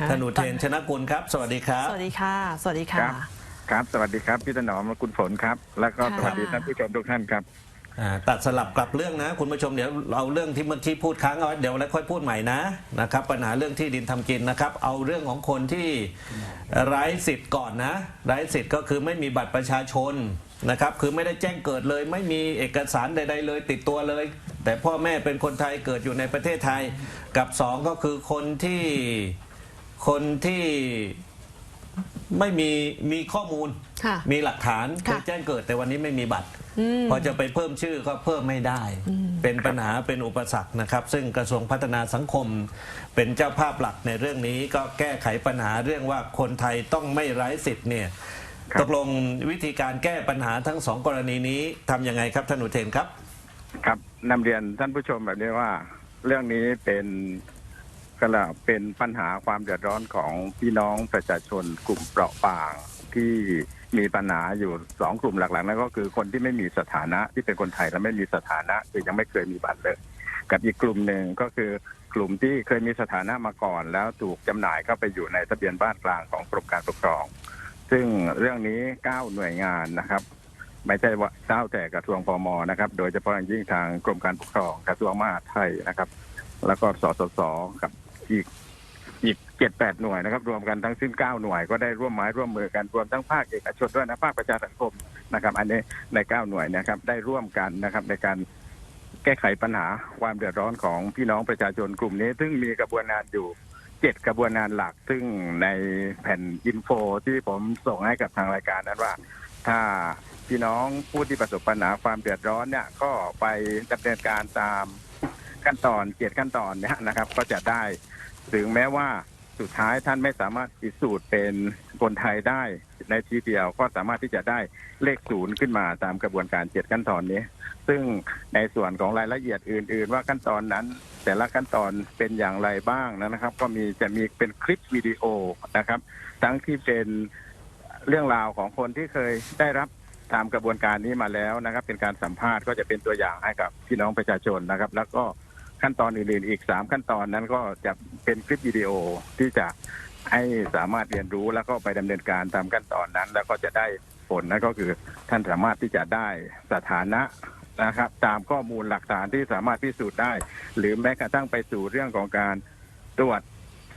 ฮะท่านอุเทนชนะกุลครับ สวัสดีครับ สวัสดีค่ะ สวัสดีครัค่ะบครับ สวัสดีครับ พี่ถนอมและคุณฝนครับ แล้วก็ค่ะสวัสดีท่านผู้ชมทุกท่านครับอ่าตัดสลับกลับเรื่องนะ คุณผู้ชมเดี๋ยวเอาเรื่องที่เมื่อกี้พูดค้างเอาไว้เดี๋ยวแล้วค่อยพูดใหม่นะนะครับ ปัญหาเรื่องที่ดินทำกินนะครับ เอาเรื่องของคนที่ไร้สิทธิ์ก่อนนะไร้สิทธิ์ก็คือไม่มีบัตรประชาชนนะครับ คือไม่ได้แจ้งเกิดเลย ไม่มีเอกสารใด ๆ เลยติดตัวเลย แต่พ่อแม่เป็นคนไทยเกิดอยู่ในประเทศไทยกับสองก็คือคนที่ คนที่ไม่มีมีข้อมูล ค่ะมีหลักฐานเคค่ะ ยแจ้งเกิดแต่วันนี้ไม่มีบัตร อืม พอจะไปเพิ่มชื่อก็เพิ่มไม่ได้ เป็นปัญหาเป็นอุปสรรคนะครับ ซึ่งกระทรวงพัฒนาสังคม เป็นเจ้าภาพหลักในเรื่องนี้ก็แก้ไขปัญหาเรื่องว่าคนไทยต้องไม่ไร้สิทธิ์เนี่ยครับ ตกลงวิธีการแก้ปัญหาทั้งสองกรณีนี้ทำยังไงครับท่านอุเทนครับ ครับนำเรียนท่านผู้ชมแบบนี้ว่า เรื่องนี้เป็น ก็แล้วเป็นปัญหาความเดือดร้อนของพี่น้องประชาชนกลุ่มเปราะบางที่มีปัญหาอยู่สองกลุ่มหลักๆนั่นก็คือคนที่ไม่มีสถานะที่เป็นคนไทยและไม่มีสถานะคือยังไม่เคยมีบัตรเลย กับอีกกลุ่มหนึ่งก็คือกลุ่มที่เคยมีสถานะมาก่อน แล้วถูกจำหน่ายเข้าไปอยู่ในทะเบียนบ้านกลางของกรมการปกครอง ซึ่งเรื่องนี้เก้าหน่วยงานนะครับ ไม่ใช่ว่าเจ้าแต่กระทรวงพมนะครับ โดยเฉพาะอย่างยิ่งทางกรมการปกครองกระทรวงมหาดไทยนะครับ แล้วก็สสสกับ อีกอีกเจ็ดแปดหน่วยนะครับ รวมกันทั้งสิ้นเก้าหน่วยก็ได้ร่วมไม้ร่วมมือกันรวมทั้งภาคเอกชนด้วยนะภาคประชาสังคมนะครับ อันนี้ในเก้าหน่วยนะครับ ได้ร่วมกันนะครับ ในการแก้ไขปัญหาความเดือดร้อนของพี่น้องประชาชนกลุ่มนี้ ซึ่งมีกระบวนการอยู่เจ็ดกระบวนการหลัก ซึ่งในแผ่นอินโฟที่ผมส่งให้กับทางรายการนั้นว่า ถ้าพี่น้องผู้ที่ประสบปัญหาความเดือดร้อนเนี่ยก็ไปดำเนินการตามขั้นตอนเจ็ดขั้นตอนเนี่ยนะครับ ก็จะได้ ถึงแม้ว่าสุดท้ายท่านไม่สามารถพิสูจน์เป็นคนไทยได้ในทีเดียวก็สามารถที่จะได้เลขศูนย์ขึ้นมาตามกระบวนการเจ็ดขั้นตอนนี้ ซึ่งในส่วนของรายละเอียดอื่น ๆ ว่าขั้นตอนนั้น แต่ละขั้นตอนเป็นอย่างไรบ้างนะครับ ก็มีจะมีเป็นคลิปวิดีโอนะครับ ทั้งที่เป็นเรื่องราวของคนที่เคยได้รับตามกระบวนการนี้มาแล้วนะครับ เป็นการสัมภาษณ์ก็จะเป็นตัวอย่างให้กับพี่น้องประชาชนนะครับ แล้วก็ ขั้นตอนอื่นๆ อีกสามขั้นตอนนั้นก็จะเป็นคลิปวิดีโอที่จะให้สามารถเรียนรู้แล้วก็ไปดำเนินการตามขั้นตอนนั้น แล้วก็จะได้ผลนั่นก็คือท่านสามารถที่จะได้สถานะนะครับ ตามข้อมูลหลักฐานที่สามารถพิสูจน์ได้ หรือแม้กระทั่งไปสู่เรื่องของการตรวจ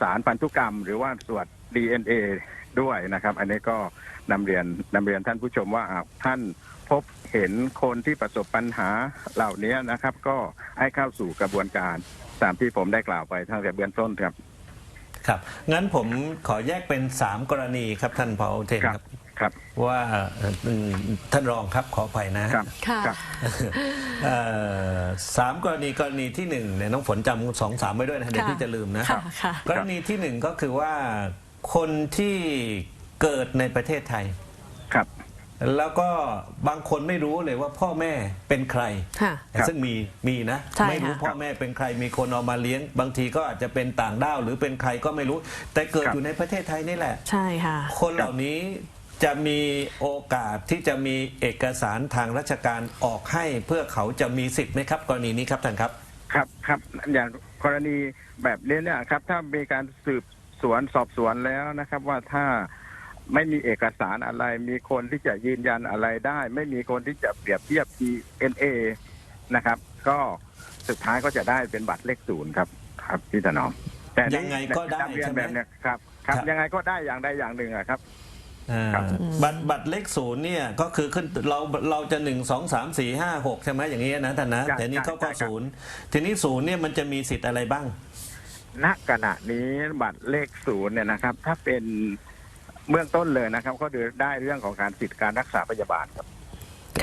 สารพันธุกรรม หรือว่าตรวจ DNA ด้วยนะครับ อันนี้ก็ นำเรียนนำเรียนท่านผู้ชมว่าหากท่านพบเห็นคนที่ประสบปัญหาเหล่านี้นะครับ ก็ให้เข้าสู่กระบวนการตามที่ผมได้กล่าวไปทางแต่เบื้องต้นครับ ครับ งั้นผมขอแยกเป็นสามกรณีครับท่านพออุเทนครับครับว่าเอ่ออืมท่านรองครับขออภัยนะครับค่ะครับเอ่อสามกรณีกรณีที่หนึ่งเนี่ยน้องฝนจำสองสามไว้ด้วยนะเดี๋ยวค่ะพี่จะลืมนะค่ะค่ะกรณีที่หนึ่งก็คือว่าคนที่ เกิดในประเทศไทย ครับ แล้วก็บางคนไม่รู้เลยว่าพ่อแม่เป็นใคร ค่ะครับซึ่งมีมีนะ ใช่ไม่รู้ค่ะพ่อแม่เป็นใคร มีคนเอามาเลี้ยง บางทีก็อาจจะเป็นต่างด้าวหรือเป็นใครก็ไม่รู้ แต่เกิดครับ อยู่ในประเทศไทยนี่แหละ ใช่ค่ะ คนเหล่านี้จะมีโอกาสที่จะมีเอกสารทางราชการออกให้ เพื่อเขาจะมีสิทธิ์ไหมครับ กรณีนี้ครับท่านครับ ครับครับอย่างกรณีแบบนี้เนี่ยครับ ถ้ามีการสืบสวนสอบสวนแล้วนะครับ ว่าถ้า ไม่มีเอกสารอะไร มีคนที่จะยืนยันอะไรได้ ไม่มีคนที่จะเปรียบเทียบ DNA นะครับ ก็สุดท้ายก็จะได้เป็นบัตรเลขศูนย์ครับ ครับพี่ถนอมแต่นี่ยังไงก็ได้นำเรียนใช่ไหมแบบเนี้ยครับครับครับ ยังไงก็ได้อย่างใดอย่างหนึ่งอะครับอ่าครับบัตรบัตรเลขศูนย์เนี่ยก็คือขึ้นเราเราจะหนึ่งสองสามสี่ห้าหกใช่ไหมอย่างนี้นะท่านนะใช่แต่นี่เขาก็ใช่ครับศูนย์ทีนี้ศูนย์เนี่ยมันจะมีสิทธิ์อะไรบ้างณขณะนี้บัตรเลขศูนย์เนี่ยนะครับ ถ้าเป็น เบื้องต้นเลยนะครับ ก็คือได้เรื่องของการสิทธิการรักษาพยาบาลครับ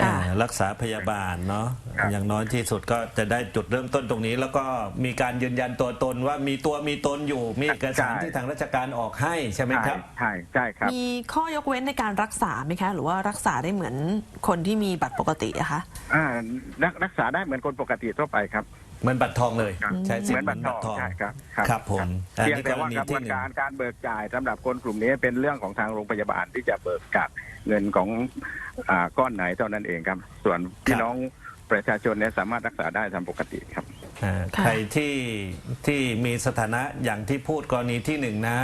ค่ะ อ่ารักษาพยาบาลเนาะครับอย่างน้อยที่สุดก็จะได้จุดเริ่มต้นตรงนี้ แล้วก็มีการยืนยันตัวตนว่ามีตัวมีตนอยู่ มีเอกสารที่ทางราชการออกให้ใช่ไหมครับ ใช่ใช่ครับ มีข้อยกเว้นในการรักษาไหมคะ หรือว่ารักษาได้เหมือนคนที่มีบัตรปกติอะคะ อ่ารักรักษาได้เหมือนคนปกติทั่วไปครับ เหมือนบัตรทองเลยครับใช้สิทเหมือนธิ์เหบัมืตอนรทบัอตรทองงใช่ครับครับผมอันเพียงนี้กแต่รว่าณีกระบที่วนหนึ่งการการเบิกจ่ายสำหรับคนกลุ่มนี้เป็นเรื่องของทางโรงพยาบาลที่จะเบิกจากเงินของอ่าก้อนไหนเท่านั้นเองครับ ส่วนพี่น้องประชาชนเนี่ยสามารถรักษาได้ตามปกติครับ อ่าค่ะใครที่ที่มีสถานะอย่างที่พูดกรณีที่หนึ่งนะ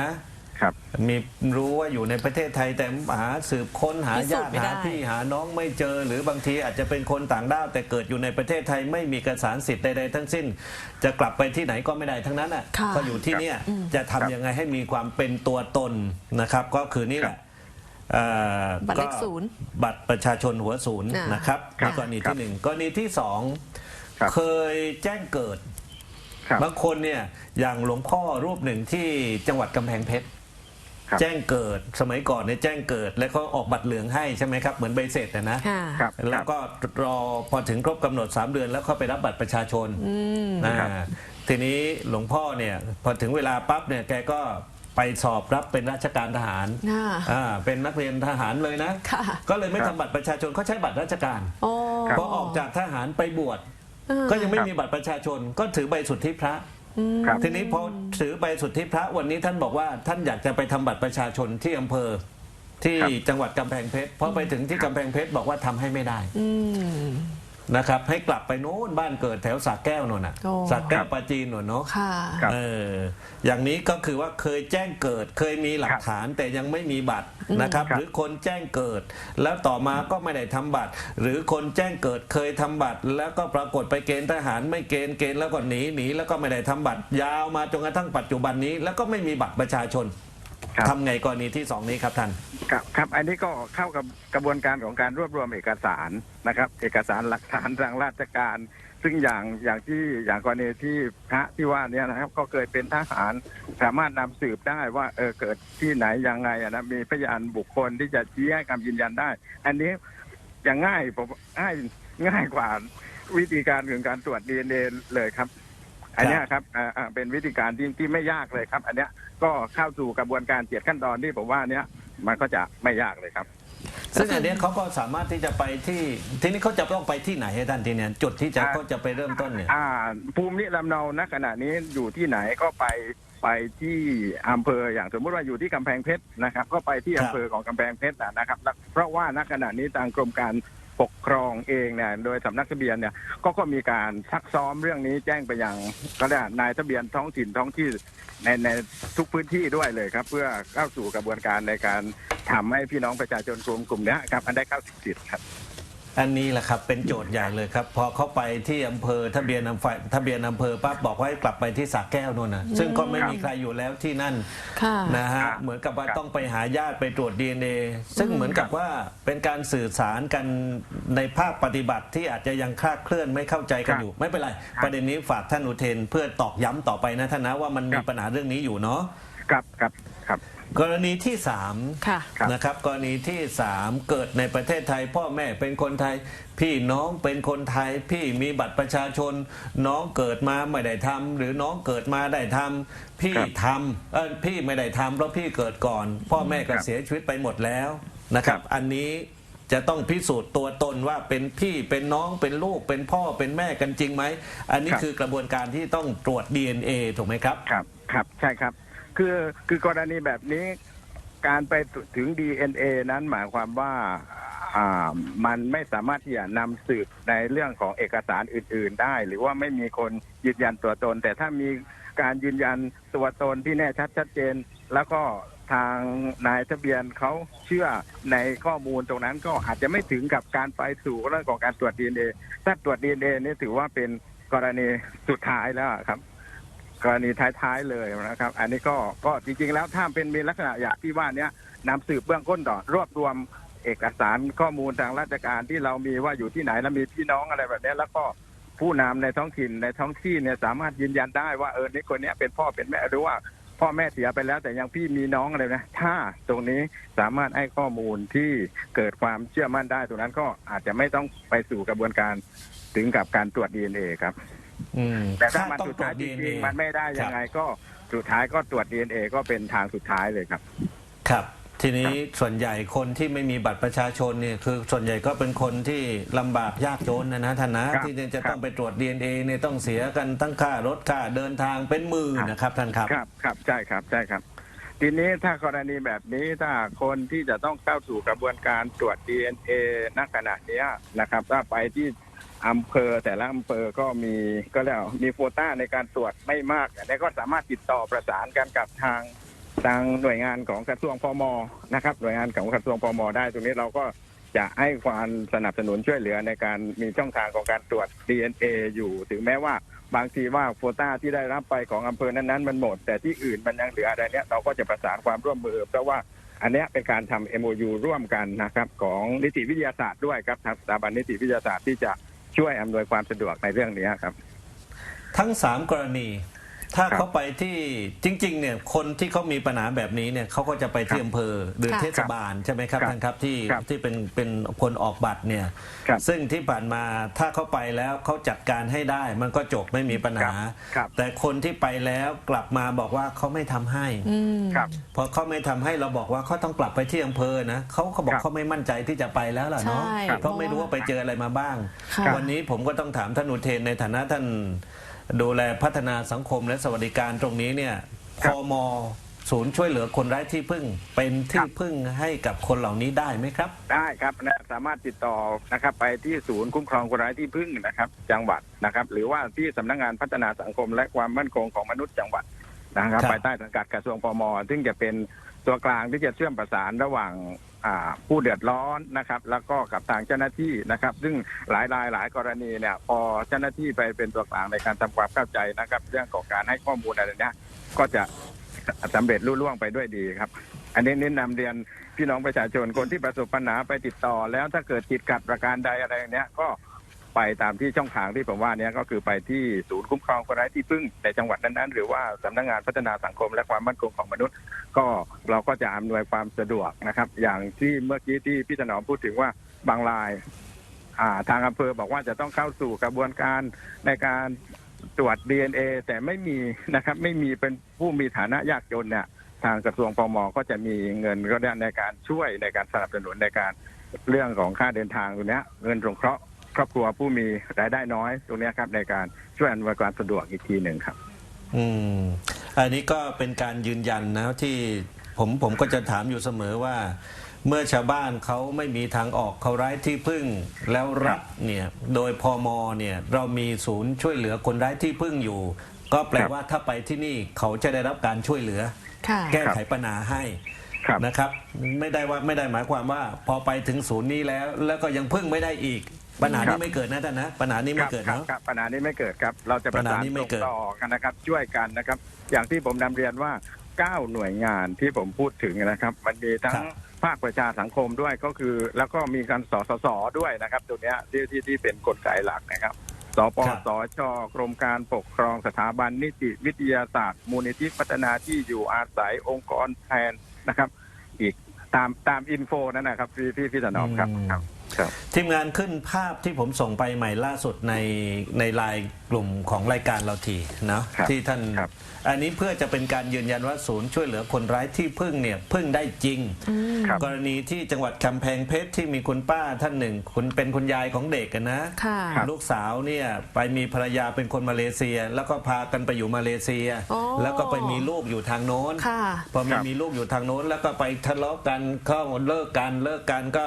ครับ มีรู้ว่าอยู่ในประเทศไทยแต่หาสืบค้นหาพิสูจญาน์ติไม่ได้ หาพี่หาน้องไม่เจอ หรือบางทีอาจจะเป็นคนต่างด้าวแต่เกิดอยู่ในประเทศไทยไม่มีเอกสารสิทธิ์ใดๆทั้งสิ้น จะกลับไปที่ไหนก็ไม่ได้ทั้งนั้นอะค่ะ ก็อยู่ที่เนี่ยจะทำยังไงให้มีความเป็นตัวตนนะครับ ก็คือนี่แหละเอ่อบัตรเลขก็ศูนย์บัตรประชาชนหัวศูนย์อ่าน นะครับครัในบกรณีที่หนึ่งกรณีที่สองครับ เคยแจ้งเกิด ครับ บางคนเนี่ยอย่างหลวงพ่อรูปหนึ่งที่จังหวัดกำแพงเพชรครับ แจ้งเกิดสมัยก่อนเนี่ยแจ้งเกิด แล้วก็ออกบัตรเหลืองให้ใช่ไหมครับเหมือนใบเสร็จนะนะค่ะครับแล้วก็รอพอถึงครบกำหนด 3 เดือนแล้วเข้าไปรับบัตรประชาชนอ่าครับทีนี้หลวงพ่อเนี่ยพอถึงเวลาปั๊บเนี่ยแกก็ไปสอบรับเป็นราชการทหารอ่าอ่าเป็นนักเรียนทหารเลยนะค่ะก็เลยไม่ครัทำบบัตรประชาชนเขาใช้บัตรราชการโอ้พอออกจากทหารไปบวชเออก็ยังไม่ครับมีบัตรประชาชนก็ถือใบสุทธิพระ ครับ ทีนี้พอถือใบสุทธิพระวันนี้ท่านบอกว่าท่านอยากจะไปทำบัตรประชาชนที่อำเภอ ที่ครับ จังหวัดกำแพงเพชรพอไปถึงที่กำแพงเพชรบอกว่าทำให้ไม่ได้ อืม นะครับให้กลับไปโน้นบ้านเกิดแถวสระแก้วโน่นน่ะโอ้ สระแก้ครัวบปราจีนโน่นเนาะค่ะ ครับ เอออย่างนี้ก็คือว่าเคยแจ้งเกิดเคยมีหลักฐานแต่ยังไม่มีบัตรนะครับ ครับ หรือคนแจ้งเกิด แล้วต่อมาก็ไม่ได้ทำบัตร หรือคนแจ้งเกิดเคยทำบัตร แล้วก็ปรากฏไปเกณฑ์ทหารไม่เกณฑ์เกณฑ์แล้วก็หนีหนีแล้วก็ไม่ได้ทำบัตร ยาวมาจนกระทั่งปัจจุบันนี้ แล้วก็ไม่มีบัตรประชาชน ครับ ทำไงกรณีที่สองนี้ครับท่าน ครับครับอันนี้ก็เข้ากับกระบวนการของการรวบรวมเอกสารนะครับ เอกสารหลักฐานทางราชการ ซึ่งอย่างอย่างที่อย่างกรณีที่พระที่ว่าเนี้นะครับ ก็เคยเป็นทหารสามารถนำสืบได้ว่าเออเกิดที่ไหนยังไงอะนะมีพยานบุคคลที่จะชี้ให้คำยืนยันได้ อันนี้อย่างง่ายผมง่ายง่ายกว่าวิธีการของการตรวจดีเอ็นเเลยครับ อันเนี้ยครับอ่าอ่าเป็นวิธีการที่ที่ไม่ยากเลยครับ อันเนี้ยก็เข้าสู่กระบวนการเจ็ดขั้นตอนที่ผมว่าเนี้ยมันก็จะไม่ยากเลยครับ ซึ่งอันเนี้ยเขาก็สามารถที่จะไปที่ทีนี้เขาจะต้องไปที่ไหนให้ท่านทีเนี้ยจุดที่จะอ่าเขาจะไปเริ่มต้นเนี่ยอ่าภูมิลำเนาณขณะนี้อยู่ที่ไหนก็ไปไปที่อำเภออย่างสมมติว่าอยู่ที่กำแพงเพชรนะครับ ก็ไปที่ครับอำเภอของกำแพงเพชรนะครับแล้วเพราะว่าณขณะนี้ทางกรมการ ปกครองเองเนี่ยโดยสำนักทะเบียนเนี่ยก็ก็มีการซักซ้อมเรื่องนี้แจ้งไปยังก็ได้นายทะเบียนท้องถิ่นท้องที่ในในทุกพื้นที่ด้วยเลยครับ เพื่อเข้าสู่กระบวนการในการทำให้พี่น้องประชาชนกลุ่มกลุ่มนี้ครับอันได้เข้าสิทธิ์ครับ อันนี้แหละครับเป็นโจทย์ใหญ่เลยครับ พอเขาไปที่อำเภอทะเบียนอำเภอทะเบียนอำเภอปั๊บบอกว่าให้กลับไปที่สระแก้วนู่นนะซึ่งก็ไม่มีใครอยู่แล้วที่นั่นค่ะ นะฮะครับเหมือนกับว่าครับต้องไปหาญาติไปตรวจ DNA ซึ่งเหมือนกับว่าเป็นการสื่อสารกันในภาคปฏิบัติที่อาจจะยังคลาดเคลื่อนไม่เข้าใจกันอยู่ ไม่เป็นไรประเด็นนี้ฝากท่านอุเทนเพื่อตอกย้ำต่อไปนะท่านนะว่ามันมีปัญหาเรื่องนี้อยู่เนาะ ครับครับครับ กรณีที่สามค่ะครับนะครับกรณีที่ 3 เกิดในประเทศไทย พ่อแม่เป็นคนไทย พี่น้องเป็นคนไทย พี่มีบัตรประชาชน น้องเกิดมาไม่ได้ทำหรือน้องเกิดมาได้ทำพี่ครับทำเออพี่ไม่ได้ทำเพราะพี่เกิดก่อน พ่อแม่ก็ครับเสียชีวิตไปหมดแล้วนะครับครับอันนี้จะต้องพิสูจน์ตัวตนว่าเป็นพี่เป็นน้องเป็นลูกเป็นพ่อเป็นแม่กันจริงไหมอันนี้คือกระบวนการที่ต้องตรวจ DNA ถูกไหมครับ ครับ ครับ ใช่ครับ คือคือกรณีแบบนี้ การไปถึง DNA นั้นหมายความว่าอ่ามันไม่สามารถที่จะนำสืบในเรื่องของเอกสารอื่น ๆ ได้ หรือว่าไม่มีคนยืนยันตัวตน แต่ถ้ามีการยืนยันตัวตนที่แน่ชัดชัดเจน แล้วก็ทางนายทะเบียนเขาเชื่อในข้อมูลตรงนั้นก็อาจจะไม่ถึงกับการไปสู่เรื่องของการตรวจ DNA ถ้าตรวจ DNA นี่ถือว่าเป็นกรณีสุดท้ายแล้วครับ กรณีท้ายๆเลยนะครับ อันนี้ก็ก็จริงๆแล้วถ้าเป็นมีลักษณะอย่างที่ว่านี้นำสืบเบื้องต้นต่อรวบรวมเอกสารข้อมูลทางราชการที่เรามีว่าอยู่ที่ไหนแล้วมีพี่น้องอะไรแบบนี้แล้วก็ผู้นำในท้องถิ่นในท้องที่เนี่ยสามารถยืนยันได้ว่าเออนี่คนนี้เป็นพ่อเป็นแม่หรือว่าพ่อแม่เสียไปแล้ว แต่ยังพี่มีน้องอะไรนะ ถ้าตรงนี้สามารถให้ข้อมูลที่เกิดความเชื่อมั่นได้ตรงนั้นก็อาจจะไม่ต้องไปสู่กระบวนการถึงกับการตรวจ DNA ครับ อืมแต่ถ้ามันต้องสุดตรวท้ายจจ DNA ริงๆมันไม่ได้ยังไงก็สุดท้ายก็ตรวจ DNA ก็เป็นทางสุดท้ายเลยครับ ครับ ทีนี้ส่วนใหญ่คนที่ไม่มีบัตรประชาชนเนี่ยคือส่วนใหญ่ก็เป็นคนที่ลำบากยากจนนะนะท่านนะครับที่จะต้องไปตรวจ DNA เนี่ยต้องเสียกันทั้งค่ารถค่าเดินทางเป็นหมื่นครับนะครับท่านครับ ครับครับใช่ครับใช่ครับ ทีนี้ถ้ากรณีแบบนี้ถ้าคนที่จะต้องเข้าสู่กระบวนการตรวจ DNA ณขณะเนี้ยนะครับ ถ้าไปที่ อำเภอแต่ละอำเภอก็มีก็แล้วมีโควต้าในการตรวจไม่มากอันนี้ก็สามารถติดต่อประสานกันกับทางทางหน่วยงานของกระทรวงพมนะครับ หน่วยงานของกระทรวงพมได้ตรงนี้เราก็จะให้ความสนับสนุนช่วยเหลือในการมีช่องทางของการตรวจ DNA อยู่ถึงแม้ว่าบางทีว่าโควต้าที่ได้รับไปของอำเภอนั้นๆมันหมด แต่ที่อื่นมันยังเหลืออะไรเนี้ยเราก็จะประสานความร่วมมือ เพราะว่าอันนี้เป็นการทำ MOU ร่วมกันนะครับ ของนิติวิทยาศาสตร์ด้วยครับทางสถาบันนิติวิทยาศาสตร์ที่จะ ช่วยอำนวยความสะดวกในเรื่องนี้ครับ ทั้งสามกรณี ถ้าครับเขาไปที่จริง ๆ เนี่ยคนที่เขามีปัญหาแบบนี้เนี่ยเขาก็จะไปที่อำเภอหรือค่ะเทศบาลใช่ไหมครับครับท่านครับที่ครับที่เป็นเป็นคนออกบัตรเนี่ยครับซึ่งที่ผ่านมาถ้าเขาไปแล้วเขาจัดการให้ได้ มันก็จบไม่มีปัญหาครับแต่คนที่ไปแล้วกลับมาบอกว่าเขาไม่ทำให้อืมครับพอเขาไม่ทำให้เราบอกว่าเขาต้องกลับไปที่อำเภอนะเขาเขาบอกครับเขาไม่มั่นใจที่จะไปแล้วล่ะเนาะใช่เพราะไม่รู้ว่าไปเจออะไรมาบ้างค่ะวันนี้ผมก็ต้องถามท่านอุเทนในฐานะท่าน ดูแลพัฒนาสังคมและสวัสดิการตรงนี้เนี่ยพครับ มศูนย์ช่วยเหลือคนไร้ที่พึ่ง เป็นที่ครับพึ่งให้กับคนเหล่านี้ได้ไหมครับ ได้ครับนะสามารถติดต่อนะครับไปที่ศูนย์คุ้มครองคนไร้ที่พึ่งนะครับ จังหวัดนะครับ หรือว่าที่สำนักงานพัฒนาสังคมและความมั่นคงของมนุษย์จังหวัดนะครับครับ ภายใต้สังกัดกระทรวงพมซึ่งจะเป็น ตัวกลางที่จะเชื่อมประสานระหว่างผู้เดือดร้อนนะครับ แล้วก็กับทางเจ้าหน้าที่นะครับ ซึ่งหลายรายหลายกรณีเนี่ย พอเจ้าหน้าที่ไปเป็นตัวกลางในการทำความเข้าใจนะครับ เรื่องของการให้ข้อมูลอะไรเนี้ยก็จะสำเร็จรุ่ล่วงไปด้วยดีครับ อันนี้เน้นนำเรียนพี่น้องประชาชนคนที่ประสบปัญหาไปติดต่อ แล้วถ้าเกิดติดขัดประการใดอะไรเนี้ยก็ ไปตามที่ช่องทางที่ผมว่านี้ก็คือไปที่ศูนย์คุ้มครองคนไร้ที่พึ่งในจังหวัดนั้นๆ หรือว่าสำนักงานพัฒนาสังคมและความมั่นคงของมนุษย์ ก็เราก็จะอำนวยความสะดวกนะครับ อย่างที่เมื่อกี้ที่พี่ถนอมพูดถึงว่าบางรายาทางอำเภอบอกว่าจะต้องเข้าสู่กระบวนการในการตรวจ DNA แต่ไม่มีนะครับ ไม่มีเป็นผู้มีฐานะยากจนเนี่ย ทางกระทรวงพมก็จะมีเงินก็ได้ในการช่วยในการสนับสนุนในการเรื่องของค่าเดินทางตรงนี้เงินสงเคราะห์ ครอบครัวผู้มีรายได้น้อยตรงเนี้ยครับในการช่วยอำนวยความสะดวกอีกทีหนึ่งครับ อืมอันนี้ก็เป็นการยืนยันนะที่ผมผมก็จะถามอยู่เสมอว่า เมื่อชาวบ้านเขาไม่มีทางออกเขาไร้ที่พึ่งแล้วรัฐเนี่ยโดยพมเนี่ยเรามีศูนย์ช่วยเหลือคนไร้ที่พึ่งอยู่ ก็แปลครับว่าถ้าไปที่นี่เขาจะได้รับการช่วยเหลือค่ะแก้ไขปัญหาให้ครับนะครับ ไม่ได้ว่าไม่ได้หมายความว่า พอไปถึงศูนย์นี้แล้ว แล้วก็ยังพึ่งไม่ได้อีก ปัญหาครันี้บไม่เกิดนะท่านนะ ปัญหานี้ไม่เกิดครับเนาะครับปัญหานี้ไม่เกิดครับ เราจะประปัญหาสานนี้ไม่ส่งเกิดต่อกันนะครับ ช่วยกันนะครับ อย่างที่ผมนำเรียนว่าเก้าหน่วยงานที่ผมพูดถึงนะครับ มันมีทั้งภาคประชาสังคมด้วยก็คือ แล้วก็มีการสสสด้วยนะครับตัวเนี้ยที่ที่ที่เป็นกลไกหลักนะครับสปครับสชกรมการปกครองสถาบันนิติวิทยาศาสตร์ มูลนิธิพัฒนาที่อยู่อาศัยองค์กรแทนนะครับ อีกตามตามอินโฟนั่นนะครับพี่พี่พี่ถนอมครับ ครับครับทีมงานขึ้นภาพที่ผมส่งไปใหม่ล่าสุดในในไลน์กลุ่มของรายการเราทีเนาะครับที่ท่าน ครับ อันนี้เพื่อจะเป็นการยืนยันว่าศูนย์ช่วยเหลือคนไร้ที่พึ่งเนี่ยพึ่งได้จริง ครับ กรณีที่จังหวัดกำแพงเพชรที่มีคุณป้าท่านหนึ่ง คุณเป็นคุณยายของเด็กอะนะ ค่ะ ครับ ลูกสาวเนี่ยไปมีภรรยาเป็นคนมาเลเซีย แล้วก็พากันไปอยู่มาเลเซีย อ๋อแล้วก็ไปมีลูกอยู่ทางโน้นค่ะ พอคมัรันบมีลูกอยู่ทางโน้น แล้วก็ไปทะเลาะกันเข้าเลิกกันเลิกกันก็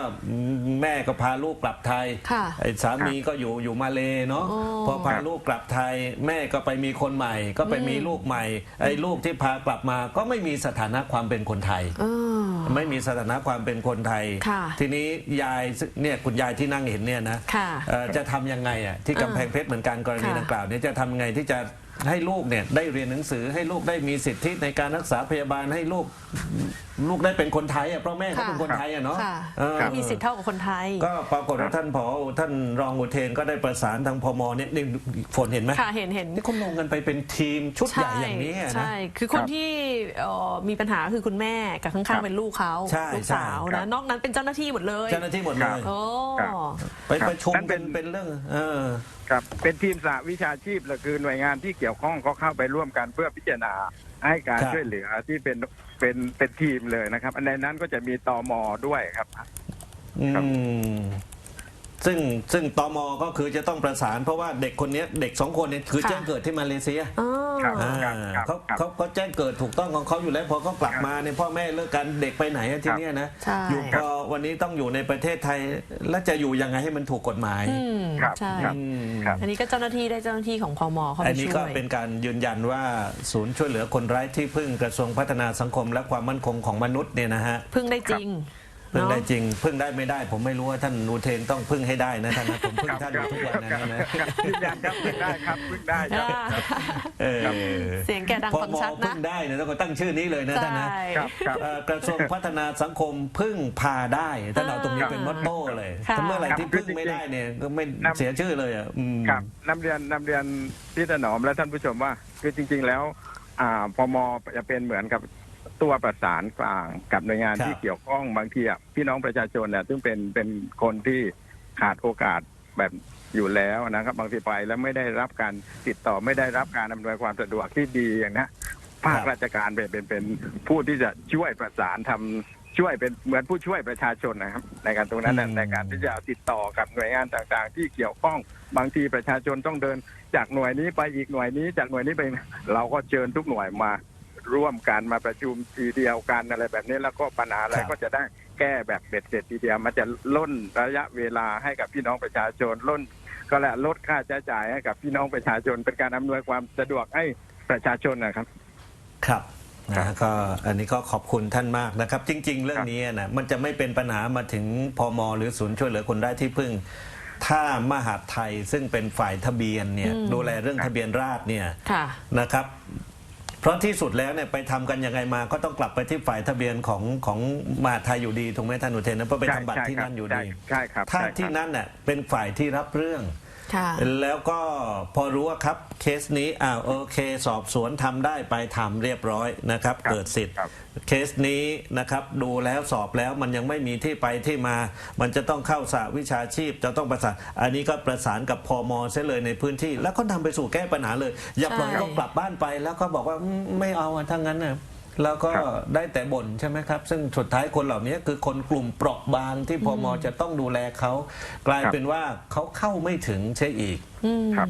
แม่ก็พาลูกกลับไทยค่ะไอ้สามีก็อยู่อยู่มาเลเนาะ อ๋อ พอพาลูกกลับไทย แม่ก็ไปมีคนใหม่ ก็ไปมีลูกใหม่ ไอ้ลูกที่พากลับมาก็ไม่มีสถานะความเป็นคนไทย เออ ไม่มีสถานะความเป็นคนไทย ค่ะทีนี้ยายซึ่งเนี่ยคุณยายที่นั่งเห็นเนี่ยนะค่ะเอ่อจะทำยังไงอะที่กำแพงเพชรเหมือนกันกรณีค่ะ ดังกล่าวเนี่ยจะทำยังไงที่จะให้ลูกเนี่ยได้เรียนหนังสือให้ลูกได้มีสิทธิในการรักษาพยาบาลให้ลูก ลูกได้เป็นคนไทยอะเพราะแม่เขาเป็นคนไทยอะเนาะค่ะเออ มีสิทธิ์เท่ากับคนไทย ก็ปรากฏว่าท่านผอท่านรองอุเทนก็ได้ประสานทางพมเนี่ยนี่ฝนเห็นไหมค่ะเห็นเห็น นี่เขาลงกันไปเป็นทีมชุดใหญ่อย่างนี้อะนะ ใช่ คือคนที่เอ่อมีปัญหาคือคุณแม่กับข้างๆเป็นลูกเขาใช่ลูกสาวใช่ครันะบ นอกนั้นเป็นเจ้าหน้าที่หมดเลยเจ้าหน้าที่หมดเลย โอ้ ครับ ไปประชุมนั่นเป็เป็นนเป็นเรื่อง เออ ครับเป็นทีมสหวิชาชีพเลยคือหน่วยงานที่เกี่ยวข้องเขาเข้าไปร่วมกันเพื่อพิจารณา ให้การครับ ช่วยเหลือที่เป็นเป็นเป็นทีมเลยนะครับอันในนั้นก็จะมีตมด้วยครับ อืครับม ซึ่งซึ่งตมก็คือจะต้องประสานเพราะว่าเด็กคนเนี้ยเด็กสองคนเนี่ยคือค่ะ แจ้งเกิดที่มาเลเซียอ๋อ ครับอ่าครับครับเขาครับ เขาเขาแจ้งเกิดถูกต้องของเขาอยู่แล้วพอเขากลับมาเนี่ยพ่อแม่เลิกกันเด็กไปไหนอะทีเนี้ยนะใช่ อยู่พอวันนี้ต้องอยู่ในประเทศไทยแล้วจะอยู่ยังไงให้มันถูกกฎหมายอืมครับใช่ ครับ อืม ครับ อันนี้ก็เจ้าหน้าที่ได้เจ้าหน้าที่ของพมเข้าอัไปนนี้ช่ก็วย เป็นการยืนยันว่าศูนย์ช่วยเหลือคนไร้ที่พึ่งกระทรวงพัฒนาสังคมและความมั่นคงของมนุษย์เนี่ยนะฮะ พึ่งได้จริง พึ่งได้เนาะจริงพึ่งได้ไม่ได้ ผมไม่รู้ว่าท่านนูเทนต้องพึ่งให้ได้นะท่านนะผมพึ่งท่านอยู่ทุกวันนะนะยืนยันครับพึ่งได้ครับพึ่งได้ครับเออเสียงแกดังพอฟังมอชัดพึ่นะงได้เนี่ยต้องตั้งชื่อนี้เลยนะท่านนะใช่ครับครับเอ่อกระทรวงพัฒนาสังคมพึ่งพาได้ท่านเอาตรงนี้เป็นมอตโต้เลยค่ะถ้าเมื่อไหร่ที่ครับพึ่งไม่ได้เนี่ยก็ไม่เสียชื่อเลยอะอืมครับนำเรียนนำเรียนพี่ถนอมและท่านผู้ชมว่าคือจริง ๆ แล้วอ่าพมจะเป็นเหมือนกับ ตัวประสานกลางกับหน่วยงานครับที่เกี่ยวข้องบางทีอะพี่น้องประชาชนเนี่ยซึ่งเป็นเป็นคนที่ขาดโอกาสแบบอยู่แล้วนะครับบางทีไปแล้วไม่ได้รับการติดต่อไม่ได้รับการอำนวยความสะดวกที่ดีอย่างนี้ภาคราชการเป็นเป็นเป็นผู้ที่จะช่วยประสานทำช่วยเป็นเหมือนผู้ช่วยประชาชนนะครับ ในการตรงนั้นน่ะอืมในการที่จะติดต่อกับหน่วยงานต่างๆ ที่เกี่ยวข้องบางทีประชาชนต้องเดิน จากหน่วยนี้ไปอีกหน่วยนี้จากหน่วยนี้ไปเราก็เชิญทุกหน่วยมา ร่วมกันมาประชุมทีเดียวกันอะไรแบบนี้แล้วก็ปัญหาอะไรครับก็จะได้แก้แบบเบ็ดเสร็จทีเดียว มันจะล่นระยะเวลาให้กับพี่น้องประชาชนล่น ก็แหละลดค่าใช้จ่ายให้กับพี่น้องประชาชน เป็นการอำนวยความสะดวกให้ประชาชนนะครับ ครับครันะบก็อันนี้ก็ขอบคุณท่านมากนะครับ จริง ๆ เรื่องนี้นะมันจะไม่เป็นปัญหามาถึงพมหรือศูนย์ช่วยเหลือคนได้ที่พึ่ง ถ้ามหาดไทยซึ่งเป็นฝ่ายทะเบียนเนี่ยอืมดูแลเรื่องทะเบียนราษฎร์เนี่ยค่ะนะครับ เพราะที่สุดแล้วเนี่ยไปทำกันยังไงมาก็ต้องกลับไปที่ฝ่ายทะเบียนของของมหาดไทยอยู่ดีถูกไหมท่านอุเทนนะเพราะไปทำบัตรที่นั่นอยู่ดีใช่ครับถ้าใช่ครับที่นั่นเน่ยเป็นฝ่ายที่รับเรื่อง ค่ะ แล้วก็พอรู้ว่าครับเคสนี้อ่าโอเคสอบสวนทำได้ไปทำเรียบร้อยนะครับ ครับเกิดสิทธิ์ ครับ เคสนี้นะครับดูแล้วสอบแล้วมันยังไม่มีที่ไปที่มา มันจะต้องเข้าสาวิชาชีพจะต้องประสานอันนี้ก็ประสานกับพอมเสียเลยในพื้นที่ แล้วก็นำไปสู่แก้ปัญหาเลย อย่าปล่อยใช่เขากลับบ้านไปแล้วก็บอกว่าอืมไม่เอาอะทั้งนั้นนะ แล้วก็ครับได้แต่บ่นใช่ไหมครับ ซึ่งสุดท้ายคนเหล่านี้คือคนกลุ่มเปราะบางที่พมจะต้องดูแลเขา กลายครับเป็นว่าเขาเข้าไม่ถึงใช่อีกอืมครับ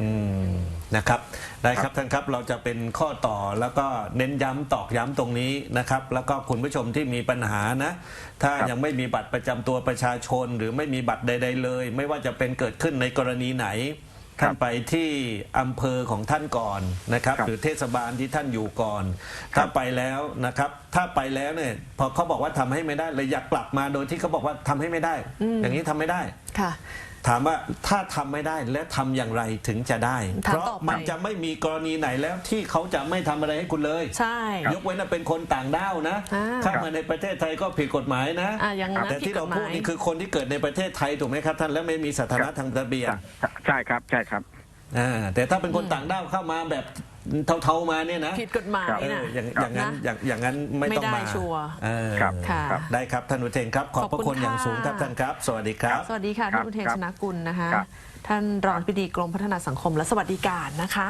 อืมนะครับได้ครับท่านครับเราจะเป็นข้อต่อแล้วก็เน้นย้ำตอกย้ำตรงนี้นะครับ แล้วก็คุณผู้ชมที่มีปัญหานะ ถ้าครับยังไม่มีบัตรประจำตัวประชาชน หรือไม่มีบัตรใด ๆ เลย ไม่ว่าจะเป็นเกิดขึ้นในกรณีไหน ท่านไปที่อำเภอของท่านก่อนนะครับครับ หรือเทศบาลที่ท่านอยู่ก่อน ถ้าไปแล้วนะครับ ถ้าไปแล้วเนี่ยพอเขาบอกว่าทำให้ไม่ได้เลยอยากกลับมาโดยที่เขาบอกว่าทำให้ไม่ได้ อย่างนี้ทำไม่ได้ค่ะถามว่าถ้าทำไม่ได้และทำอย่างไรถึงจะได้ถามเพราะต่อไปมันจะไม่มีกรณีไหนแล้วที่เขาจะไม่ทำอะไรให้คุณเลย ใช่ ยกเว้นว่าเป็นคนต่างด้าวนะอ่าเข้ามาในประเทศไทยก็ผิดกฎหมายนะอะอย่างนั้นแต่ที่เราพูดผิดกฎหมายนี่คือคนที่เกิดในประเทศไทยถูกไหมครับท่านและไม่มีสถานะทางทะเบียน ใช่ครับใช่ครับ อ่าแต่ถ้าเป็นคนต่างด้าวเข้ามาแบบเทาๆมาเนี่ยนะผิดกฎหมายครับเออนะ อย่างอย่างนั้นนะอย่างอย่างนั้นไม่ต้องไม่ได้มาชัวร์เออครับค่ะได้ครับท่านอุเทนครับ ขอบพระขอบคุคุณณอย่างค่ะ สูงครับท่านครับ สวัสดีครับ สวัสดีค่ะ ครัท่านบอุเทนครับชนะกุลนะคะ ครับ ท่านรองอธิบดีกรมพัฒนาสังคมและสวัสดิการนะคะ